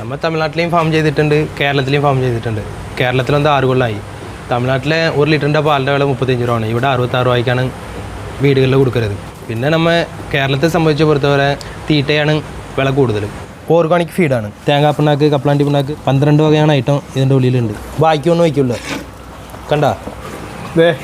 നമ്മൾ തമിഴ്നാട്ടിലെയും ഫാം ചെയ്തിട്ടുണ്ട് കേരളത്തിലെയും ഫാം ചെയ്തിട്ടുണ്ട്. കേരളത്തിലെന്താ ആറ് കൊല്ലമായി തമിഴ്നാട്ടിലെ ഒരു ലിറ്ററിന്റെ പാലിന്റെ വില മുപ്പത്തഞ്ച് രൂപയാണ്. ഇവിടെ അറുപത്താറ് രൂപയ്ക്കാണ് വീടുകളിൽ കൊടുക്കരുത്. പിന്നെ നമ്മൾ കേരളത്തെ സംബന്ധിച്ച് പുറത്തവരെ തീറ്റയാണ് വില കൂടുതൽ ഓർഗാനിക് ഫീഡാണ് തേങ്ങാ പിണ്ണാക്ക് കപ്ലാണ്ടി പിണ്ണാക്ക് പന്ത്രണ്ട് വകയാണ് ഐറ്റം ഇതിന്റെ ഉള്ളിലുണ്ട്. ബാക്കിയൊന്നും വയ്ക്കില്ല കണ്ടാ?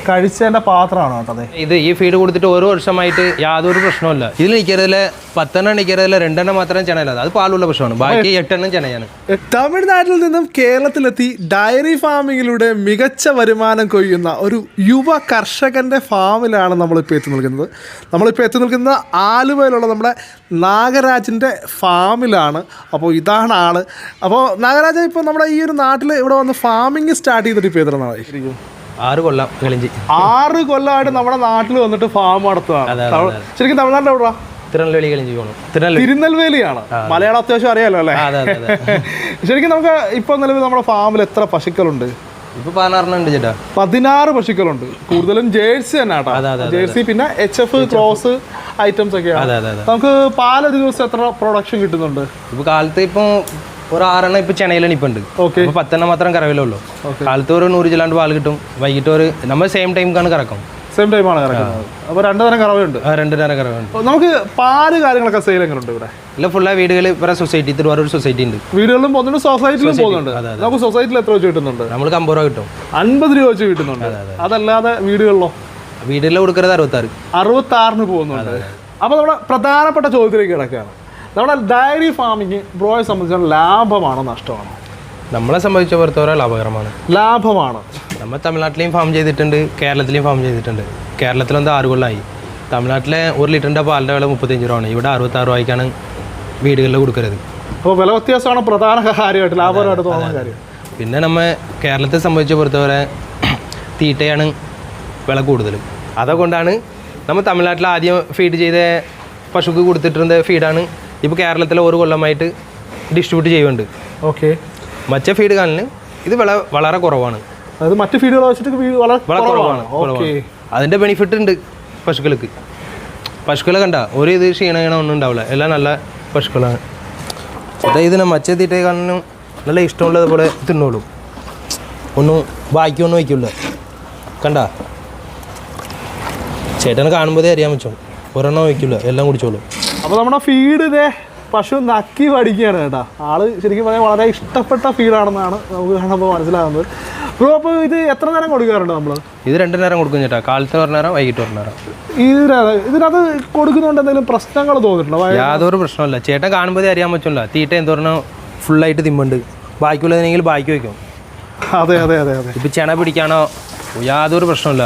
കഴിച്ചതിന്റെ പാത്രമാണ് ഇത് ഈ ഫീഡ് കൊടുത്തിട്ട് ഓരോ വർഷമായിട്ട് യാതൊരു പ്രശ്നമില്ല ഇതിൽ നിൽക്കരുതിൽ പത്തെണ്ണം നിൽക്കരുതിൽ രണ്ടെണ്ണം മാത്രം ചെണയല്ലാതെ അത് പാലുള്ള പ്രശ്നമാണ്. ബാക്കി എട്ടെണ്ണം ചെണയാണ്. തമിഴ്നാട്ടിൽ നിന്നും കേരളത്തിലെത്തി ഡയറി ഫാമിങ്ങിലൂടെ മികച്ച വരുമാനം കൊയ്യുന്ന ഒരു യുവ കർഷകന്റെ ഫാമിലാണ് നമ്മളിപ്പോൾ എത്തി നിൽക്കുന്നത്. നമ്മളിപ്പോൾ എത്തി നിൽക്കുന്നത് ആലുവയിലുള്ള നമ്മുടെ നാഗരാജിന്റെ ഫാമിലാണ്. അപ്പോൾ ഇതാണ് ആൾ. അപ്പോൾ നാഗരാജ ഇപ്പോൾ നമ്മുടെ ഈ ഒരു നാട്ടിൽ ഇവിടെ വന്ന് ഫാമിങ് സ്റ്റാർട്ട് ചെയ്തിട്ട് ഇപ്പോൾ എത്ര നാളായി? ആറ് കൊല്ലം ആറ് കൊല്ലമായിട്ട് നമ്മുടെ നാട്ടിൽ വന്നിട്ട് ഫാം നടത്തുകയാണ് ശരിക്കും തമിഴ്നാട്ടിൽ എവിടാ തിരുനെൽവേലി കളിഞ്ചി പോകണം തിരുനെൽവേലിയാണ്. മലയാളം അത്യാവശ്യം അറിയാലോ അല്ലേ? ശരിക്കും നമുക്ക് ഇപ്പൊ നിലവിൽ നമ്മുടെ ഫാമിൽ എത്ര പശുക്കളുണ്ട്? ഇപ്പൊ ചേട്ടാ. പതിനാറ് പശുക്കളുണ്ട്. കൂടുതലും ജേഴ്സി തന്നെ കേട്ടോ ജേഴ്സി പിന്നെ എച്ച് എഫ് ക്രോസ് ഐറ്റംസ് ഒക്കെയാണ് നമുക്ക് പാലൊരു ദിവസം എത്ര പ്രൊഡക്ഷൻ കിട്ടുന്നുണ്ട്? ഇപ്പൊ കാലത്ത് ഇപ്പൊ ഒരു ആറെണ്ണം ഇപ്പൊ ചെണയിലാണ് ഇപ്പൊ ഉണ്ട് ഓക്കെ ഇപ്പൊ പത്തെണ്ണം മാത്രം കറവിലുള്ളൂ കാലത്ത് ഒരു നൂറ് ചില്ലാണ്ട് പാൽ കിട്ടും. വൈകിട്ട് ഒരു നമ്മൾ സെയിം ടൈം കറക്കും. സെയിം ടൈം ആണ് കിടക്കുന്നത് അപ്പോൾ രണ്ടു തരം കറവയുണ്ട് രണ്ട് നേരം കറവുണ്ട് അപ്പൊ നമുക്ക് പാൽ കാര്യങ്ങളൊക്കെ സെയിൽ എങ്ങനെയുണ്ട് ഇവിടെ? ഇല്ല ഫുള്ള വീടുകളിൽ ഇവരെ സൊസൈറ്റി തിരുവാരൂർ സൊസൈറ്റി ഉണ്ട്. വീടുകളിലും പോകുന്നുണ്ട് സൊസൈറ്റിയിലും പോകുന്നുണ്ട്. നമുക്ക് സൊസൈറ്റിയിൽ എത്ര വെച്ച് കിട്ടുന്നുണ്ട്? നമ്മൾ അമ്പത് രൂപ കിട്ടും. അൻപത് രൂപ വെച്ച് കിട്ടുന്നുണ്ട്. അതല്ലാതെ വീടുകളിലോ? വീടുകളിൽ കൊടുക്കുന്നത് അറുപത്താറ്. അറുപത്താറിന് പോകുന്നുണ്ട്. അപ്പോൾ നമ്മുടെ പ്രധാനപ്പെട്ട ചോദ്യത്തിലേക്ക് കിടക്കുകയാണ്. നമ്മുടെ ഡയറി ഫാമിങ് ബ്രോയെ സംബന്ധിച്ചാൽ ലാഭമാണോ നഷ്ടമാണോ? നമ്മളെ സംബന്ധിച്ച പുറത്തോറെ ലാഭകരമാണ്. ലാഭമാണ്? നമ്മൾ തമിഴ്നാട്ടിലെയും ഫാം ചെയ്തിട്ടുണ്ട് കേരളത്തിലെയും ഫാം ചെയ്തിട്ടുണ്ട്. കേരളത്തിലെന്താ ആറ് കൊല്ലമായി തമിഴ്നാട്ടിലെ ഒരു ലിറ്ററിന്റെ പാലിന്റെ വില മുപ്പത്തഞ്ച് രൂപയാണ്. ഇവിടെ അറുപത്താറ് രൂപയ്ക്കാണ് വീടുകളിൽ കൊടുക്കരുത്. അപ്പോൾ വില വ്യത്യാസമാണ് പ്രധാന കാര്യമായിട്ട് ലാഭകരമായിട്ട് തോന്നുന്ന കാര്യം. പിന്നെ നമ്മൾ കേരളത്തെ സംബന്ധിച്ച് പുറത്തവരെ തീറ്റയാണ് വില കൂടുതൽ. അതുകൊണ്ടാണ് നമ്മൾ തമിഴ്നാട്ടിൽ ആദ്യം ഫീഡ് ചെയ്ത പശുക്ക് കൊടുത്തിട്ടിരുന്ന ഫീഡാണ് ഇപ്പോൾ കേരളത്തിലെ ഒരു കൊല്ലമായിട്ട് ഡിസ്ട്രിബ്യൂട്ട് ചെയ്യുന്നുണ്ട്. ഓക്കെ മറ്റ ഫീഡ് കാലിന് ഇത് വില വളരെ കുറവാണ്. അതായത് മറ്റ് ഫീഡുകളെ വെച്ചിട്ട് വളരെ കുറവാണ്. അതിന്റെ ബെനിഫിറ്റ് ഉണ്ട് പശുക്കൾക്ക്. പശുക്കളെ കണ്ട ഒരു ഇത് ക്ഷീണം ക്ഷീണം ഒന്നും ഉണ്ടാവില്ല. എല്ലാം നല്ല പശുക്കളാണ്. അതെ ഇതിനെ മച്ച തീറ്റ കാണാനും നല്ല ഇഷ്ടമുള്ളത് പോലെ തിന്നോളും. ഒന്നും ബാക്കിയൊന്നും വയ്ക്കില്ല കണ്ട? ചേട്ടനെ കാണുമ്പോഴേ അറിയാൻ പറ്റും. ഒരെണ്ണം വയ്ക്കില്ല എല്ലാം കുടിച്ചോളും. അപ്പോൾ നമ്മുടെ ഫീഡ് ഇതേ പശു നക്കി പഠിക്കുകയാണ് കേട്ടോ. ആൾ ശരിക്കും പറഞ്ഞാൽ വളരെ ഇഷ്ടപ്പെട്ട ഫീഡാണെന്നാണ് നമുക്ക് കാണുമ്പോൾ മനസ്സിലാകുന്നത്. ബ്രോ അപ്പോൾ ഇത് എത്ര നേരം കൊടുക്കാറുണ്ട് നമ്മൾ? ഇത് രണ്ടു നേരം കൊടുക്കും ചേട്ടാ. കാലത്ത് ഒരു നേരം വൈകിട്ട് ഒരു നേരം. ഇതിനകത്ത് ഇതിനകത്ത് കൊടുക്കുന്നതുകൊണ്ട് എന്തെങ്കിലും പ്രശ്നങ്ങൾ തോന്നിയിട്ടുണ്ടോ? യാതൊരു പ്രശ്നമില്ല ചേട്ടൻ കാണുമ്പോഴേ അറിയാൻ പറ്റില്ല തീറ്റ എന്തോരണം ഫുള്ളായിട്ട് തിമ്മുണ്ട് ബാക്കിയുള്ളതിനെങ്കിൽ ബാക്കി വയ്ക്കും. അതെ അതെ അതെ അതെ. ഇപ്പം ചെണ പിടിക്കാനോ യാതൊരു പ്രശ്നമില്ല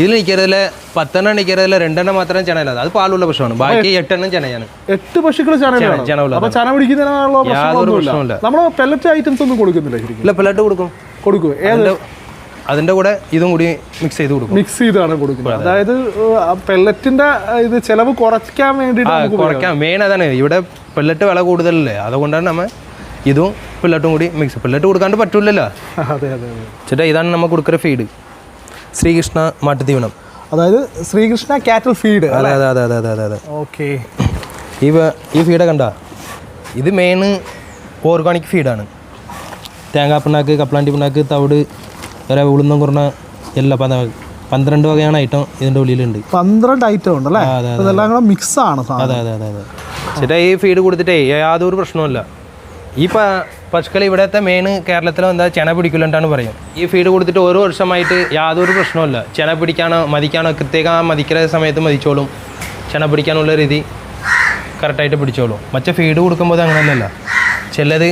ഇതിൽ നിൽക്കരുതിൽ പത്തെണ്ണം നിൽക്കരുതിൽ രണ്ടെണ്ണം മാത്രം ചെനയില്ല അത് പാലുള്ള പശുവാണ് ബാക്കി എട്ടെണ്ണം ചെനയാണ് എട്ട് പശുക്കൾ പിടിക്കുന്നതിനുള്ള. നമ്മൾ പെല്ലറ്റ് ഐറ്റംസ് ഒന്നും കൊടുക്കുന്നില്ല ഇല്ല പെല്ലറ്റ് കൊടുക്കും. കൊടുക്കും. ഏത്? അതിന്റെ കൂടെ ഇതും കൂടി മിക്സ് ചെയ്ത് കൊടുക്കും. മിക്സ് ചെയ്താണ് കൊടുക്കുന്നത്. അതായത് പെല്ലറ്റിന്റെ ഇത് ചെലവ് കുറയ്ക്കാൻ വേണ്ടിയിട്ട് കുറയ്ക്കാൻ കുറയ്ക്കാം മെയിൻ അതാണ്. ഇവിടെ പെല്ലറ്റ് വില കൂടുതലല്ലേ? അതുകൊണ്ടാണ് നമ്മൾ ഇതും പെല്ലറ്റും കൂടി മിക്സ് പെല്ലറ്റ് കൊടുക്കാണ്ട് പറ്റൂലല്ലോ. അതെ അതെ അതെ. ചേട്ടാ ഇതാണ് നമ്മൾ കൊടുക്കുന്ന ഫീഡ് ശ്രീകൃഷ്ണ മട്ടുതീവനം അതായത് ശ്രീകൃഷ്ണ കാറ്റൽ ഫീഡ് അതെ അതെ അതെ അതെ അതെ അതെ. ഓക്കെ ഈ ഈ ഫീഡ് കണ്ട? ഇത് മെയിൻ ഓർഗാനിക് ഫീഡാണ് തേങ്ങാ പിണ്ണാക്ക് കപ്പലാണ്ടി പിണ്ണാക്ക് തവിട് വരെ ഉളുന്നം കുറഞ്ഞ എല്ലാ പന്ത പന്ത്രണ്ട് വകയാണ് ഐറ്റം ഇതിന്റെ ഉള്ളിലുണ്ട്. പന്ത്രണ്ട് ഐറ്റം ഉണ്ട് അല്ലേ? കൂടെ മിക്സ് ആണ് അതെ അതെ അതെ അതെ. ചേട്ടാ ഈ ഫീഡ് കൊടുത്തിട്ടേ യാതൊരു പ്രശ്നവുമില്ല. ഈ പ ഇവിടത്തെ മെയിൻ കേരളത്തിലും എന്താ ചെന പിടിക്കില്ലെന്നാണ് പറയും ഈ ഫീഡ് കൊടുത്തിട്ട് ഓരോ വർഷമായിട്ട് യാതൊരു പ്രശ്നവുമില്ല. ചെന പിടിക്കാനോ മതിക്കാനോ കൃത്യക മതിക്കുന്ന സമയത്ത് മതിച്ചോളും. ചെന പിടിക്കാനുള്ള രീതി കറക്റ്റായിട്ട് പിടിച്ചോളും. മറ്റേ ഫീഡ് കൊടുക്കുമ്പോൾ അങ്ങനെയല്ല ചിലത്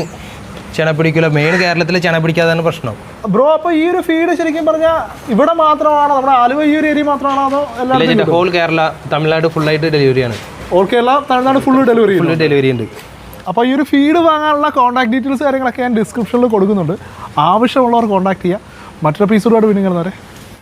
ചെന പിടിക്കില്ല. മെയിൻ കേരളത്തിൽ ചെന പിടിക്കാതാണ് പ്രശ്നം. ബ്രോ അപ്പൊ ഈ ഒരു ഫീഡ് ശരിക്കും പറഞ്ഞാൽ ഇവിടെ മാത്രമാണോ? നമ്മുടെ ആലുവ ഈ ഒരു ഏരിയ മാത്രമാണോ? അതോ എല്ലാം ഹോൾ കേരള തമിഴ്നാട് ഫുള്ളായിട്ട് ഡെലിവറിയാണ് ഓക്കെ എല്ലാം Tamil Nadu full delivery full delivery ഉണ്ട്. അപ്പോൾ ഈ ഒരു ഫീഡ് വാങ്ങാനുള്ള കോൺടാക്ട് ഡീറ്റെയിൽസ് കാര്യങ്ങളൊക്കെ ഞാൻ ഡിസ്ക്രിപ്ഷനിൽ കൊടുക്കുന്നുണ്ട്. ആവശ്യമുള്ളവർ കോൺടാക്ട് ചെയ്യുക മറ്റൊരു എപ്പിസോഡോട് പിന്നെ വരെ.